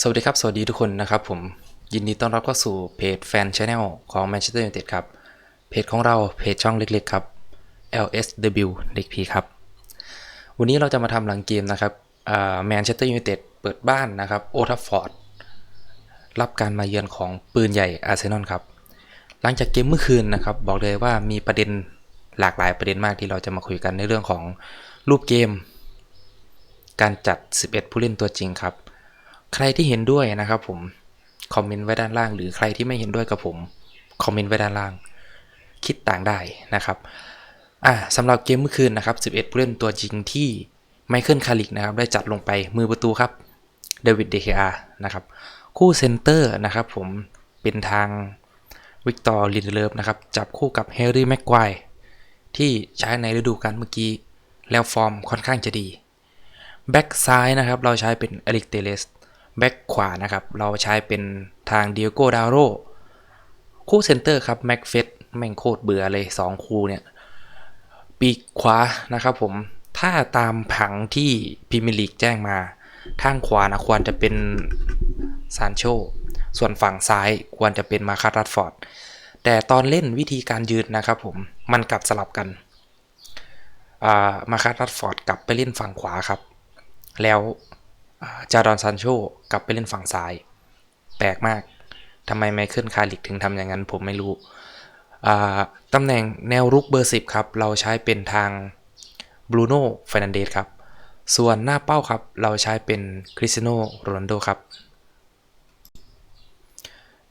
สวัสดีครับ สวัสดีทุกคนนะครับผมยินดีต้อนรับเข้าสู่เพจแฟนช n แนลของ Manchester United ครับ เพจของเราเพจช่องเล็กๆครับ LSW เล็กพีครับ วันนี้เราจะมาทำหลังเกมนะครับแมนเชสเตอร์ยูไนเต็ดเปิดบ้านนะครับโอทัฟฟอร์ดรับการมาเยือนของปืนใหญ่อาร์เซนอลครับ หลังจากเกมเมื่อคืนนะครับ บอกเลยว่ามีประเด็นหลากหลายประเด็นมากที่เราจะมาคุยกันในเรื่องของรูปเกม การจัด 11 ผู้เล่นตัวจริงครับ ใครที่เห็นด้วยนะครับผมคอมเมนต์ไว้ด้านล่าง หรือใครที่ไม่เห็นด้วยกับผมคอมเมนต์ไว้ด้านล่าง คิดต่างได้นะครับอ่าสำหรับเกมเมื่อคืนนะครับ 11 ผู้เล่นตัวจริงที่ไมเคิลคาริกนะครับได้จัดลงไปมือประตูครับเดวิดเดคอานะครับคู่เซนเตอร์นะครับผมเป็นทางวิกตอร์ลินเดเลฟนะครับจับคู่กับแฮร์รี่แม็กควายที่ใช้ในฤดูกาลเมื่อกี้ แล้วฟอร์มค่อนข้างจะดี แบ็กซ้ายนะครับ เราใช้เป็นอลิกเตเลส แบ็กขวานะครับ เราใช้เป็นทางเดียโกดาโรคู่เซนเตอร์ครับแม็กเฟสแม่งโคตรเบื่อเลย 2 คู่เนี่ย ปีกขวานะครับผมถ้าตามผังที่พรีเมียร์ลีกแจ้งมาทางขวานะควรจะเป็นซานโช ส่วนฝั่งซ้ายควรจะเป็นมาคารัตฟอร์ด แต่ตอนเล่นวิธีการยืนนะครับผม มันกลับสลับกันมาคารัตฟอร์ดกลับไปเล่นฝั่งขวาครับ แล้ว จาดอนซันโชกลับไปเล่นฝั่งซ้าย แปลกมากทำไมไมเคิลคาริกถึงทำอย่างนั้นผมไม่รู้ตำแหน่งแนวรุกเบอร์ 10 ครับ เราใช้เป็นทางบรูโน่เฟรนันเดสครับ ส่วนหน้าเป้าครับ เราใช้เป็นคริสเตียโนโรนัลโดครับ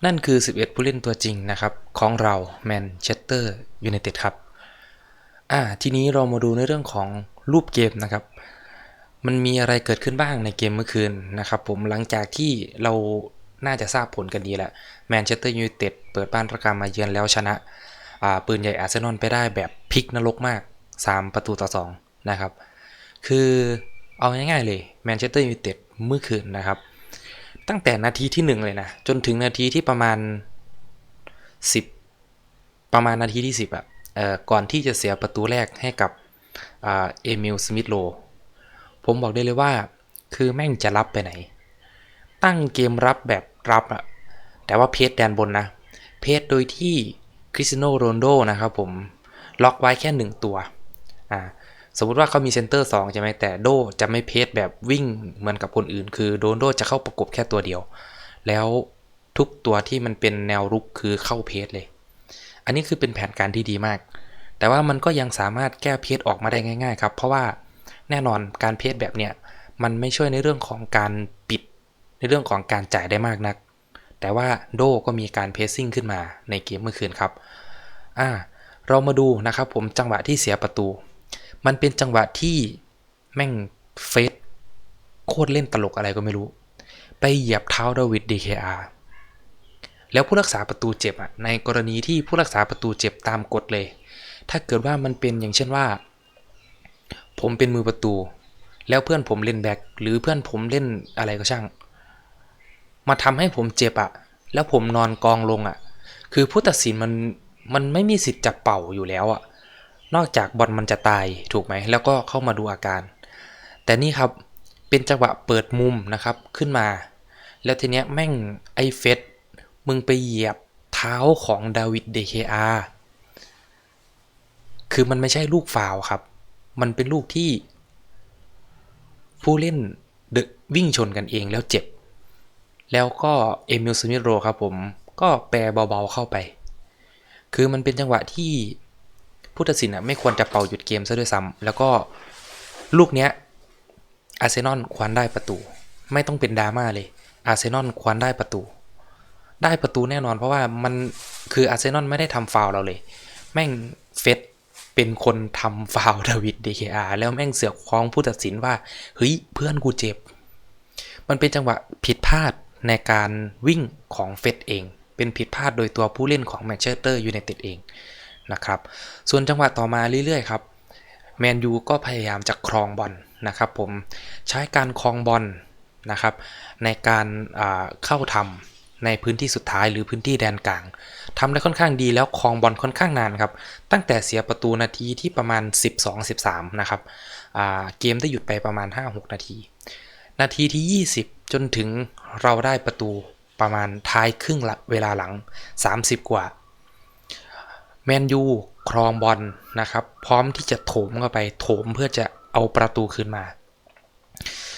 นั่นคือ 11 ผู้เล่นตัวจริงนะครับ ของเราแมนเชสเตอร์ยูไนเต็ดครับ อ่า ทีนี้เรามาดูในเรื่องของรูปเกมนะครับ มันมีอะไรเกิดขึ้นบ้างในเกมเมื่อคืนนะครับผมหลังจากที่เราน่าจะทราบผลกันดีแล้วแมนเชสเตอร์ยูไนเต็ดเปิดบ้านประการมาเยือนแล้วชนะปืนใหญ่อาร์เซนอลไปได้แบบพลิกนรกมาก 3 ประตูต่อ 2 นะครับ คือเอาง่ายๆเลยแมนเชสเตอร์ยูไนเต็ดเมื่อคืนนะครับ ตั้งแต่นาทีที่ 1 เลยนะ จนถึงนาทีที่ประมาณ 10 ประมาณนาทีที่ 10อะ่ะก่อนที่จะเสียประตูแรกให้กับเอมิลสมิธโล ผมบอกได้เลยว่า คือแม่งจะรับไปไหน ตั้งเกมรับแบบรับอะแต่ว่าเพจแดนบนนะ เพจโดยที่คริสติโนโรนโดนะครับผม ล็อกไว้แค่ 1 ตัวอ่าสมมติว่าเขามีเซนเตอร์2ใช่ไหมแต่โดจะไม่เพจแบบวิ่งเหมือนกับคนอื่น คือโดนโดจะเข้าประกบแค่ตัวเดียว แล้วทุกตัวที่มันเป็นแนวรุกคือเข้าเพจเลย อันนี้คือเป็นแผนการที่ดีมาก แต่ว่ามันก็ยังสามารถแก้เพจออกมาได้ง่าย ๆ ครับ เพราะว่า แน่นอนการเพจแบบเนี้ยมันไม่ช่วยในเรื่องของการปิด ในเรื่องของการจ่ายได้มากนัก แต่ว่าโดก็มีการเพสซิ่งขึ้นมาในเกมเมื่อคืนครับอ่าเรามาดูนะครับผมจังหวะที่เสียประตู มันเป็นจังหวะที่แม่งเฟสโคตรเล่นตลกอะไรก็ไม่รู้ ไปเหยียบเท้าดาวิดดีเคอาร์แล้วผู้รักษาประตูเจ็บอะในกรณีที่ผู้รักษาประตูเจ็บตามกฎเลย ถ้าเกิดว่ามันเป็นอย่างเช่นว่า ผมเป็นมือประตู แล้วเพื่อนผมเล่นแบ็คหรือเพื่อนผมเล่นอะไรก็ช่าง มาทำให้ผมเจ็บอะแล้วผมนอนกองลงอะคือผู้ตัดสินมันมันไม่มีสิทธิ์จับเป่าอยู่แล้วอะนอกจากบอลมันจะตายถูกไหม แล้วก็เข้ามาดูอาการ แต่นี่ครับเป็นจังหวะเปิดมุมนะครับขึ้นมา แล้วทีเนี้ยแม่งไอเฟสมึงไปเหยียบเท้าของดาวิดเดเคอาคือมันไม่ใช่ลูกฟาวครับ มันเป็นลูกที่ ผู้เล่นเดวิ่งชนกันเองแล้วเจ็บ แล้วก็เอมิลสมิธโรครับผม ก็แปรเบาๆเข้าไป คือมันเป็นจังหวะที่ผู้ตัดสินอะไม่ควรจะเป่าหยุดเกมซะด้วยซ้ำแล้วก็ลูกเนี้ยอาร์เซนอลควรได้ประตู ไม่ต้องเป็นดราม่าเลย อาร์เซนอลควรได้ประตู ได้ประตูแน่นอนเพราะว่ามันคืออาร์เซนอลไม่ได้ทำฟาวเราเลย แม่งเฟส เป็นคนทำฟาวดาวิดเดคอาแล้วแม่งเสือกฟ้องผู้ตัดสินว่า เฮ้ย เพื่อนกูเจ็บ มันเป็นจังหวะผิดพลาดในการวิ่งของเฟดเอง เป็นผิดพลาดโดยตัวผู้เล่นของแมนเชสเตอร์ยูไนเต็ดเองนะครับ ส่วนจังหวะต่อมาเรื่อยๆครับแมนยูก็พยายามจะครองบอลนะครับผมใช้การครองบอลนะครับในการเข้าทำ ในพื้นที่สุดท้ายหรือพื้นที่แดนกลางทำได้ค่อนข้างดีแล้วครองบอลค่อนข้างนานครับ ตั้งแต่เสียประตูนาทีที่ประมาณ 12-13 นะครับเกมได้หยุดไปประมาณ 5-6 นาที นาทีที่ 20 จนถึงเราได้ประตูประมาณท้ายครึ่งเวลาหลัง 30 กว่าแมนยูครองบอลนะครับ พร้อมที่จะโถมเข้าไปโถมเพื่อจะเอาประตูคืนมา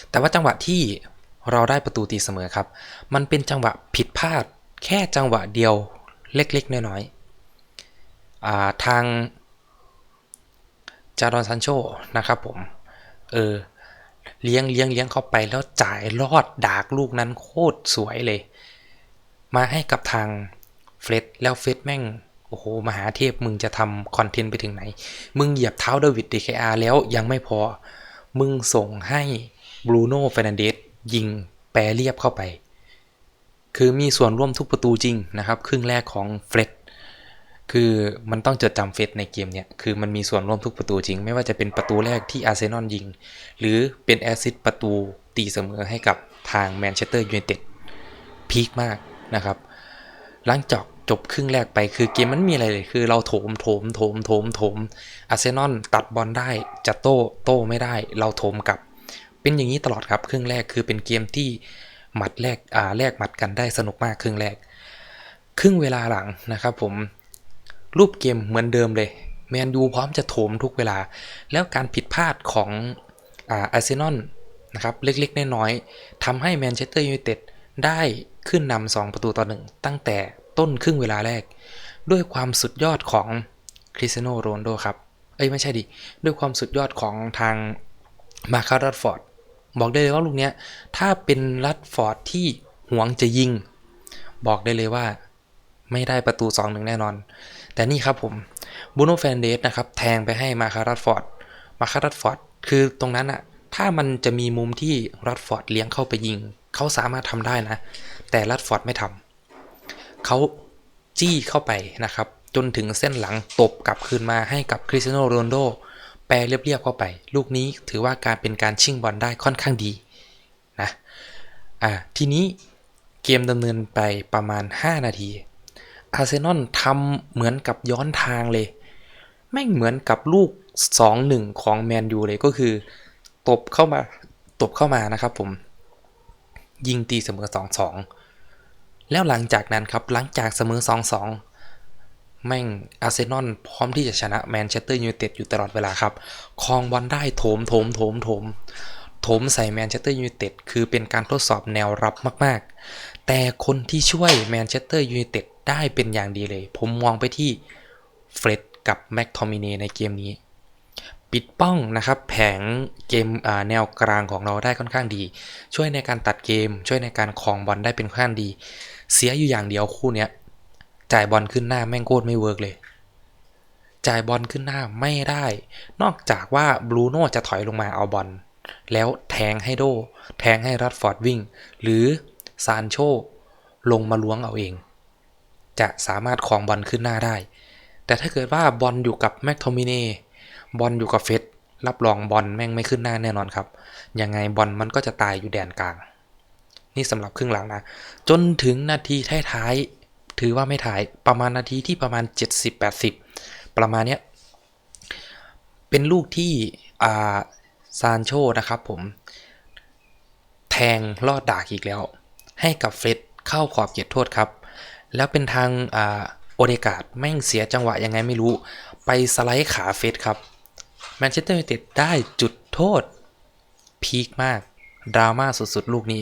แต่ว่าจังหวะที่ เราได้ประตูตีเสมอครับ มันเป็นจังหวะผิดพลาด แค่จังหวะเดียวเล็ก ๆ น้อยๆาทางจารอนซันโชนะครับผม เออ เลี้ยงเลี้ยงเลี้ยงเข้าไปแล้วจ่ายลอดดากลูกนั้นโคตรสวยเลย มาให้กับทางเฟรดแล้วเฟรดแม่ง โอ้โห มหาเทพมึงจะทำคอนเทนต์ไปถึงไหน มึงเหยียบเท้าเดวิดดีเคอาแล้วยังไม่พอ มึงส่งให้บรูโน่เฟรนันเดส ยิงแปรเรียบเข้าไป คือมีส่วนร่วมทุกประตูจริงนะครับ ครึ่งแรกของเฟรดคือมันต้องจดจำเฟสในเกมเนี่ยคือมันมีส่วนร่วมทุกประตูจริง ไม่ว่าจะเป็นประตูแรกที่อาร์เซนอลยิง หรือเป็นแอซิสต์ประตูตีเสมอให้กับทางแมนเชสเตอร์ยูไนเต็ดพีคมากนะครับหลังจากจบครึ่งแรกไปคือเกมมันมีอะไรเลย คือเราโถมโถมโถมโถมโถมอาร์เซนอลตัดบอลได้จะโต้โต้ไม่ได้ เราโถมกลับ เป็นอย่างนี้ตลอดครับครึ่งแรกคือเป็นเกมที่หมัดแรกอ่าแลกหมัดกันได้สนุกมากครึ่งแรก ครึ่งเวลาหลังนะครับผมรูปเกมเหมือนเดิมเลยแมนยูพร้อมจะโถมทุกเวลา แล้วการผิดพลาดของอาร์เซนอลนะครับเล็กๆน้อยๆทำให้แมนเชสเตอร์ยูไนเต็ดได้ขึ้นนำ2ประตูต่อหนึ่งตั้งแต่ต้นครึ่งเวลาแรก ด้วยความสุดยอดของคริสเตียโนโรนลโดครับ เอ้ยไม่ใช่ดิ ด้วยความสุดยอดของทางมาคารัตฟอร์ด บอกได้เลยว่าลูกเนี้ยถ้าเป็นรัตฟอร์ดที่หวงจะยิง บอกได้เลยว่าไม่ได้ประตู2 1แน่นอน แต่นี่ครับผมบูโนแฟนเดสนะครับแทงไปให้มาคารัตฟอร์ดมาคารัตฟอร์ดคือตรงนั้นอะถ้ามันจะมีมุมที่รัตฟอร์ดเลี้ยงเข้าไปยิง เขาสามารถทำได้นะ แต่รัตฟอร์ดไม่ทำเขาจี้เข้าไปนะครับ จนถึงเส้นหลังตบกลับคืนมาให้กับคริสเตียโนโรนโด แปรเรียบๆเข้าไป ลูกนี้ถือว่าการเป็นการชิงบอลได้ค่อนข้างดีนะอ่าทีนี้เกมดำเนินไปประมาณ 5 นาที อาร์เซนอลทำเหมือนกับย้อนทางเลยแม่งเหมือนกับลูก 2-1 ของแมนยูเลยก็คือ ตบเข้ามา ตบเข้ามานะครับผม ยิงตีเสมอ 2-2 แล้วหลังจากนั้นครับหลังจากเสมอ 2-2 แม่งอาร์เซนอลพร้อมที่จะชนะแมนเชสเตอร์ยูไนเต็ดอยู่ตลอดเวลาครับครองบอลได้โถมโถมโถมโถมโถมใส่แมนเชสเตอร์ยูไนเต็ดคือเป็นการทดสอบแนวรับมาก ๆ แต่คนที่ช่วยแมนเชสเตอร์ยูไนเต็ดได้เป็นอย่างดีเลย ผมมองไปที่เฟร็ดกับแม็กทอมินีในเกมนี้ ปิดป้องนะครับแผงเกมแนวกลางของเราได้ค่อนข้างดี ช่วยในการตัดเกม ช่วยในการครองบอลได้เป็นค่อนข้างดี เสียอยู่อย่างเดียวคู่เนี้ย จ่ายบอลขึ้นหน้าแม่งโคตรไม่เวิร์กเลย จ่ายบอลขึ้นหน้าไม่ได้ นอกจากว่าบรูโน่จะถอยลงมาเอาบอลแล้วแทงให้โด แทงให้รัดฟอร์ดวิ่ง หรือซานโชลงมาล้วงเอาเอง จะสามารถครองบอลขึ้นหน้าได้ แต่ถ้าเกิดว่าบอลอยู่กับแม็กโทมิเน่บอลอยู่กับเฟสรับรองบอลแม่งไม่ขึ้นหน้าแน่นอนครับ ยังไงบอลมันก็จะตายอยู่แดนกลาง นี่สำหรับครึ่งหลังนะ จนถึงนาทีท้ายๆ ถือว่าไม่ถ่ายประมาณนาทีที่ประมาณ 70-80 ประมาณเนี้ย เป็นลูกที่อ่าซานโชนะครับผม แทงลอดดากอีกแล้ว ให้กับเฟสเข้าขอบเขตโทษครับ แล้วเป็นทางอ่าโอเดกาดแม่งเสียจังหวะยังไงไม่รู้ ไปสไลด์ขาเฟสครับแมนเชสเตอร์ยูไนเต็ดได้จุดโทษ พีคมาก ดราม่าสุดๆ ลูกนี้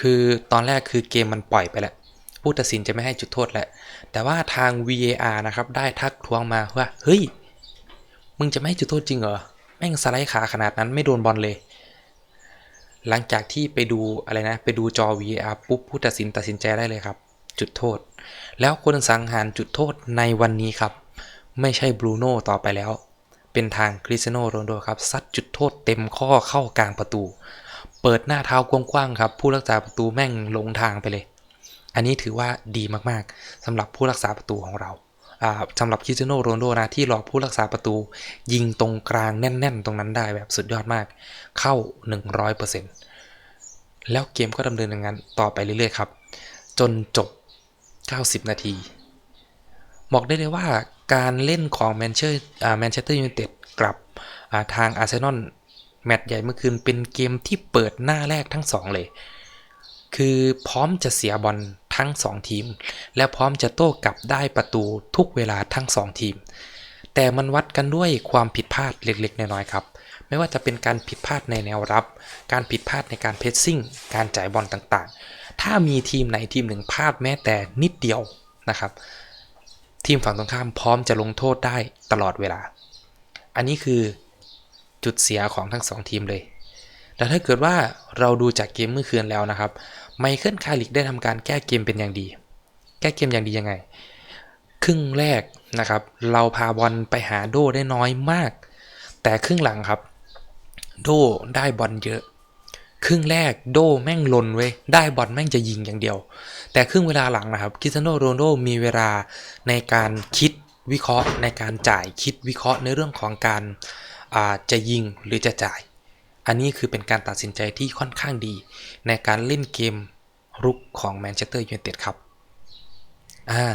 คือตอนแรกคือเกมมันปล่อยไปแล้ว ผู้ตัดสินจะไม่ให้จุดโทษแหล้วแต่ว่าทาง VAR นะครับได้ทักท้วงมาว่าเฮ้ยมึงจะไม่ให้จุดโทษจริงเหรอแม่งสไลด์ขาขนาดนั้นไม่โดนบอลเลย หลังจากที่ไปดูอะไรนะ ไปดูจอ VAR ปุ๊บผู้ตัดสินตัดสินใจได้เลยครับ จุดโทษ แล้วคนสังหารจุดโทษในวันนี้ครับ ไม่ใช่บรูโน่ต่อไปแล้ว เป็นทางคริสโนโรนโดครับซัดจุดโทษเต็มข้อเข้ากลางประตู เปิดหน้าเท้ากว้างๆครับ ผู้รักษาประตูแม่งลงทางไปเลย อันนี้ถือว่าดีมากๆสำหรับผู้รักษาประตูของเราสำหรับคริสเตียโนโรนโดนะที่หลอกผู้รักษาประตู ยิงตรงกลางแน่น ๆ ตรงนั้นได้แบบสุดยอดมาก เข้า 100%แล้วเกมก็ดำเนินอย่างนั้นต่อไปเรื่อยๆครับ จนจบ 90 นาที บอกได้เลยว่าการเล่นของแมนเชสเตอร์แมนเชสเตอร์ยูไนเต็ดกลับทางอาร์เซนอลแมตช์ใหญ่เมื่อคืนเป็นเกมที่เปิดหน้าแรกทั้งสองเลย คือพร้อมจะเสียบอล ทั้ง 2 ทีม และพร้อมจะโต้กลับได้ประตูทุกเวลาทั้ง 2 ทีม แต่มันวัดกันด้วยความผิดพลาดเล็กๆ น้อยๆครับ ไม่ว่าจะเป็นการผิดพลาดในแนวรับ การผิดพลาดในการเพรสซิ่ง การจ่ายบอลต่างๆ ถ้ามีทีมไหนทีมหนึ่งพลาดแม้แต่นิดเดียวนะครับ ทีมฝั่งตรงข้ามพร้อมจะลงโทษได้ตลอดเวลา อันนี้คือจุดเสียของทั้งสองทีมเลย แต่ถ้าเกิดว่าเราดูจากเกมเมื่อคืนแล้วนะครับไมเคิลคาริกได้ทำการแก้เกมเป็นอย่างดี แก้เกมอย่างดียังไง ครึ่งแรกนะครับ เราพาบอลไปหาโดได้น้อยมาก แต่ครึ่งหลังครับ โดได้บอลเยอะ ครึ่งแรกโดแม่งลนเว้ยได้บอลแม่งจะยิงอย่างเดียว แต่ครึ่งเวลาหลังนะครับคิสเตียโนโรนโดมีเวลาในการคิดวิเคราะห์ในการจ่ายคิดวิเคราะห์ในเรื่องของการจะยิงหรือจะจ่าย อันนี้คือเป็นการตัดสินใจที่ค่อนข้างดี ในการเล่นเกมรุกของแมนเชสเตอร์ยูไนเต็ดครับ อ่า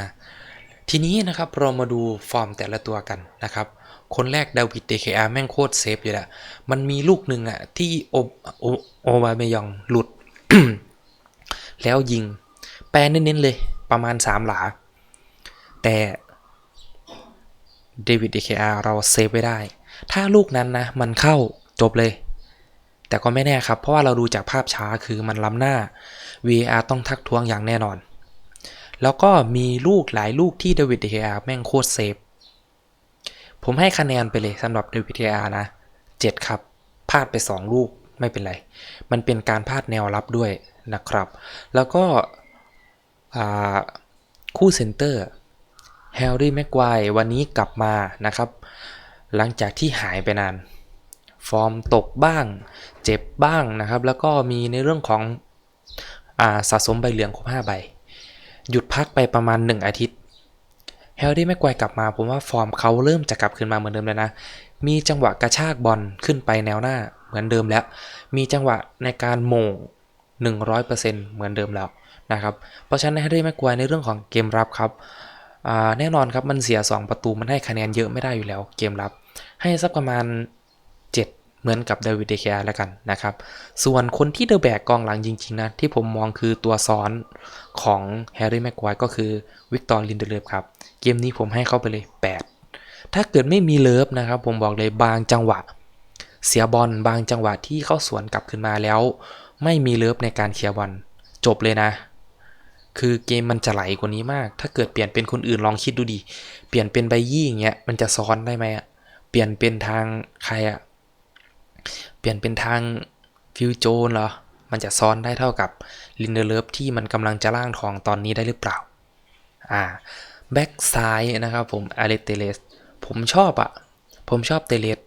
ทีนี้นะครับเรามาดูฟอร์มแต่ละตัวกันนะครับ คนแรกดาวิดเดคอาแม่งโคตรเซฟอยู่แหละมันมีลูกหนึ่งอะที่โอโอโอบาเมยองหลุด แล้วยิง แปลเน้นๆเลยประมาณ 3 หลา แต่เดวิดเดคอาเราเซฟไว้ได้ ถ้าลูกนั้นนะ มันเข้าจบเลย แต่ก็ไม่แน่ครับ เพราะว่าเราดูจากภาพช้าคือมันล้ำหน้า VAR ต้องทักท้วงอย่างแน่นอน แล้วก็มีลูกหลายลูกที่เดวิดเดคอาแม่งโคตรเซฟ ผมให้คะแนนไปเลยสำหรับเดวิดเดคอานะ 7 ครับ พลาดไป 2 ลูกไม่เป็นไร มันเป็นการพลาดแนวรับด้วยนะครับ แล้วก็คู่เซนเตอร์แฮร์รี่แม็กไกววันนี้กลับมานะครับ หลังจากที่หายไปนาน ฟอร์มตกบ้าง เจ็บบ้างนะครับ แล้วก็มีในเรื่องของอาสะสมใบเหลืองครบ5ใบ หยุดพักไปประมาณ 1 อาทิตย์แฮร์รี่แม็กไกวกลับมา ผมว่าฟอร์มเขาเริ่มจะกลับคืนมาเหมือนเดิมแล้วนะ มีจังหวะกระชากบอลขึ้นไปแนวหน้าเหมือนเดิมแล้ว มีจังหวะในการโหม่ง100%เหมือนเดิมแล้วนะครับ เพราะฉะนั้นแฮร์รี่แม็กไกวในเรื่องของเกมรับครับแน่นอนครับมันเสีย 2 ประตูมันให้คะแนนเยอะไม่ได้อยู่แล้วเกมรับ ให้สักประมาณ 7 เหมือนกับเดวิดเดคอาแล้วกันนะครับ ส่วนคนที่เดอะแบกกองหลังจริงๆนะ ที่ผมมองคือตัวซ้อนของแฮร์รี่แม็กไกวก็คือวิกตอร์ลินเดเลฟครับ เกมนี้ผมให้เข้าไปเลย 8 ถ้าเกิดไม่มีเลิฟนะครับผมบอกเลยบางจังหวะ เสียบอลบางจังหวะที่เข้าสวนกลับขึ้นมาแล้ว ไม่มีเลิฟในการเคลียร์บอลจบเลยนะคือเกมมันจะไหลกว่านี้มาก ถ้าเกิดเปลี่ยนเป็นคนอื่นลองคิดดูดิ เปลี่ยนเป็นใบยี่อย่างเงี้ย มันจะซ้อนได้ไหมอะเปลี่ยนเป็นทางใครอะ เปลี่ยนเป็นทางฟิวโจนเหรอ มันจะซ้อนได้เท่ากับลินเดเลฟที่มันกำลังจะล่างทองตอนนี้ได้หรือเปล่า อ่า แบ็กซ้ายนะครับผมอเลเตเลส ผมชอบอะผมชอบเตเลส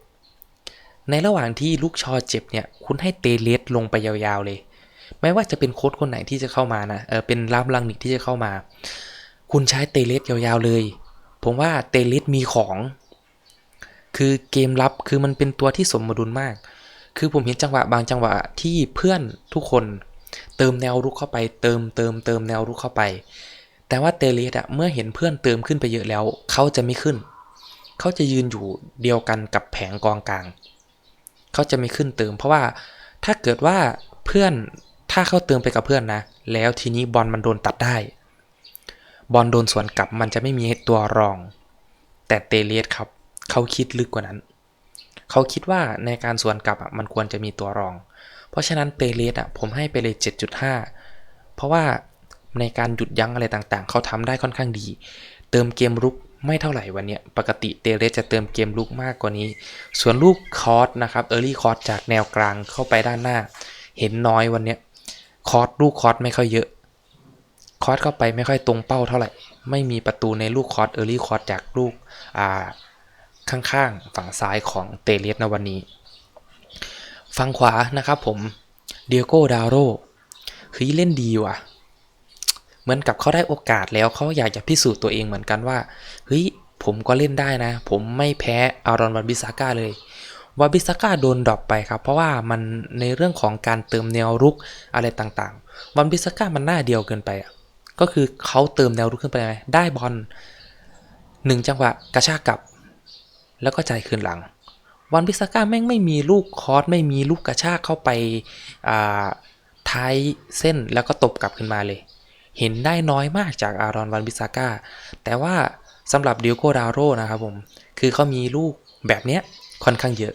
ในระหว่างที่ลูกชอเจ็บเนี่ย คุณให้เตเลสลงไปยาวๆเลย ไม่ว่าจะเป็นโค้ชคนไหนที่จะเข้ามานะ เออ เป็นลามลังนิกที่จะเข้ามา คุณใช้เตเลสยาวๆเลย ผมว่าเตเลสมีของ คือเกมรับคือมันเป็นตัวที่สมดุลมาก คือผมเห็นจังหวะบางจังหวะที่เพื่อนทุกคน เติมแนวรุกเข้าไป เติมเติมเติมแนวรุกเข้าไป แต่ว่าเตเลสอะเมื่อเห็นเพื่อนเติมขึ้นไปเยอะแล้ว เขาจะไม่ขึ้น เขาจะยืนอยู่เดียวกันกับแผงกองกลาง เขาจะไม่ขึ้นเติม เพราะว่าถ้าเกิดว่าเพื่อนถ้าเขาเติมไปกับเพื่อนนะ แล้วทีนี้บอลมันโดนตัดได้ บอลโดนสวนกลับมันจะไม่มีตัวรอง แต่เตเลสครับ เขาคิดลึกกว่านั้น เขาคิดว่าในการสวนกลับอะมันควรจะมีตัวรอง เพราะฉะนั้นเตเลสอะผมให้ไปเลย7.5 เพราะว่าในการหยุดยั้งอะไรต่างๆ เขาทำได้ค่อนข้างดี เติมเกมรุกไม่เท่าไหร่วันเนี้ยปกติเตเลสจะเติมเกมรุกมากกว่านี้ ส่วนลูกคอร์สนะครับเออร์ลี่คอร์สจากแนวกลางเข้าไปด้านหน้า เห็นน้อยวันเนี้ยคอร์สลูกคอร์สไม่ค่อยเยอะ คอร์สเข้าไปไม่ค่อยตรงเป้าเท่าไหร่ ไม่มีประตูในลูกคอร์สเออร์ลี่คอร์สจากลูกอ่า ข้างๆ ฝั่งซ้ายของเตเลสในวันนี้ ฝั่งขวานะครับผมเดียโก้ดาโรคือเล่นดีว่ะ เหมือนกับเขาได้โอกาสแล้วเขาอยากจะพิสูจน์ตัวเองเหมือนกันว่าเฮ้ยผมก็เล่นได้นะ ผมไม่แพ้อารอนวันบิซาก้าเลยวาบิซาก้าโดนดรอปไปครับ เพราะว่ามันในเรื่องของการเติมแนวรุกอะไรต่างๆวันบิซาก้ามันหน้าเดียวเกินไปอะก็คือเขาเติมแนวรุกขึ้นไปไหมได้บอลหนึ่งจังหวะกระชากกลับ แล้วก็จ่ายคืนหลัง วันพิซาก้าแม่งไม่มีลูกคอร์สไม่มีลูกกระชากเข้าไปอ่าท้ายเส้นแล้วก็ตบกลับขึ้นมาเลย เห็นได้น้อยมากจากอารอนวันบิซาก้าแต่ว่าสำหรับดิโก้ดาโรนะครับผม คือเขามีลูกแบบเนี้ยค่อนข้างเยอะ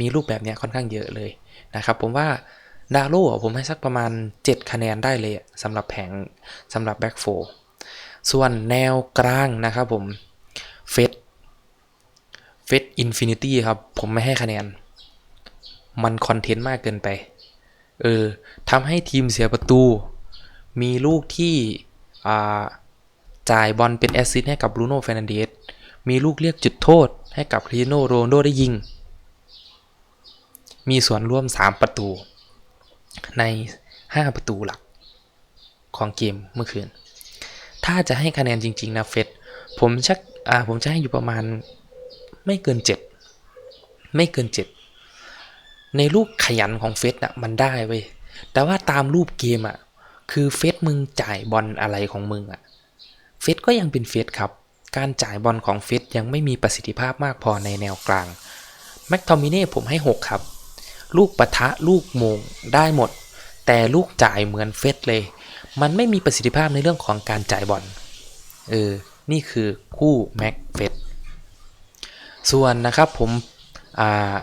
มีลูกแบบเนี้ยค่อนข้างเยอะเลยนะครับผมว่าดาโร่ผมให้สักประมาณ 7 คะแนนได้เลยสำหรับแผงสำหรับแบ็กโฟส่วนแนวกลางนะครับผมเฟส เฟสอินฟินิตี้ครับ ผมไม่ให้คะแนน มันคอนเทนต์มากเกินไป เออทำให้ทีมเสียประตู มีลูกที่จ่ายบอลเป็นแอสซิสต์ให้กับบรูโน่เฟรนันเดสมีลูกเรียกจุดโทษให้กับคริสเตียโนโรนโดได้ยิง มีส่วนร่วม 3 ประตู ใน 5 ประตูหลัก ของเกมเมื่อคืน ถ้าจะให้คะแนนจริง ๆ นะเฟสผมชักอ่าผมจะให้อยู่ประมาณ ไม่เกิน7ไม่เกิน7ในลูกขยันของเฟสน่ะมันได้เว้ยแต่ว่าตามรูปเกมอะคือเฟสมึงจ่ายบอลอะไรของมึงอะเฟสก็ยังเป็นเฟสครับ การจ่ายบอลของเฟสยังไม่มีประสิทธิภาพมากพอในแนวกลางแม็กทอมิเน่ผมให้ 6 ครับ ลูกปะทะลูกมงได้หมด แต่ลูกจ่ายเหมือนเฟสเลย มันไม่มีประสิทธิภาพในเรื่องของการจ่ายบอลเออ นี่คือคู่แม็กเฟส ส่วนนะครับผมอ่า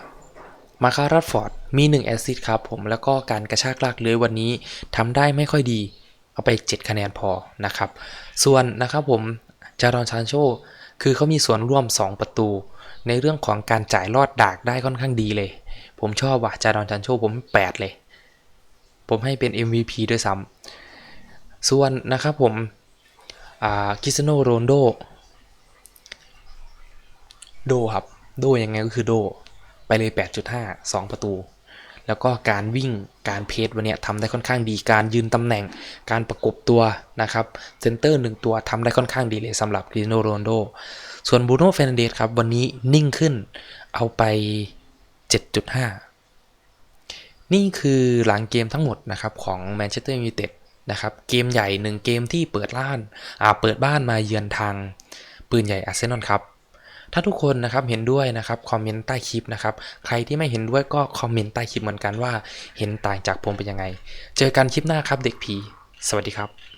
มาคารัตฟอร์ดมี1แอซิสต์ครับผมแล้วก็การกระชากลากเลื้อยวันนี้ทำได้ไม่ค่อยดี เอาไป 7 คะแนนพอนะครับ ส่วนนะครับผมจารอนชานโชคือเขามีส่วนร่วม 2 ประตู ในเรื่องของการจ่ายลอดดากได้ค่อนข้างดีเลย ผมชอบว่ะจารอนชานโชผมให้8เลย ผมให้เป็น MVP ด้วยซ้ำส่วนนะครับผมคิสโนโรนโด โดครับ โดยังไงก็คือโด ไปเลย 8.5 2 ประตู แล้วก็การวิ่งการเพจวันนี้ทำได้ค่อนข้างดีการยืนตำแหน่ง การประกบตัวนะครับเซนเตอร์หนึ่งตัวทำได้ค่อนข้างดีเลยสำหรับคริสโนโรนโด ส่วนบูโน่เฟนเดสครับ วันนี้นิ่งขึ้นเอาไป 7.5 นี่คือหลังเกมทั้งหมดนะครับของแมนเชสเตอร์ยูไนเต็ดนะครับเกมใหญ่หนึ่งเกมที่เปิดล้านอ่าเปิดบ้านมาเยือนทางปืนใหญ่อาร์เซนอลครับ ถ้าทุกคนนะครับเห็นด้วยนะครับคอมเมนต์ใต้คลิปนะครับใครที่ไม่เห็นด้วยก็คอมเมนต์ใต้คลิปเหมือนกันว่า เห็นต่างจากผมเป็นยังไง เจอกันคลิปหน้าครับเด็กผีสวัสดีครับ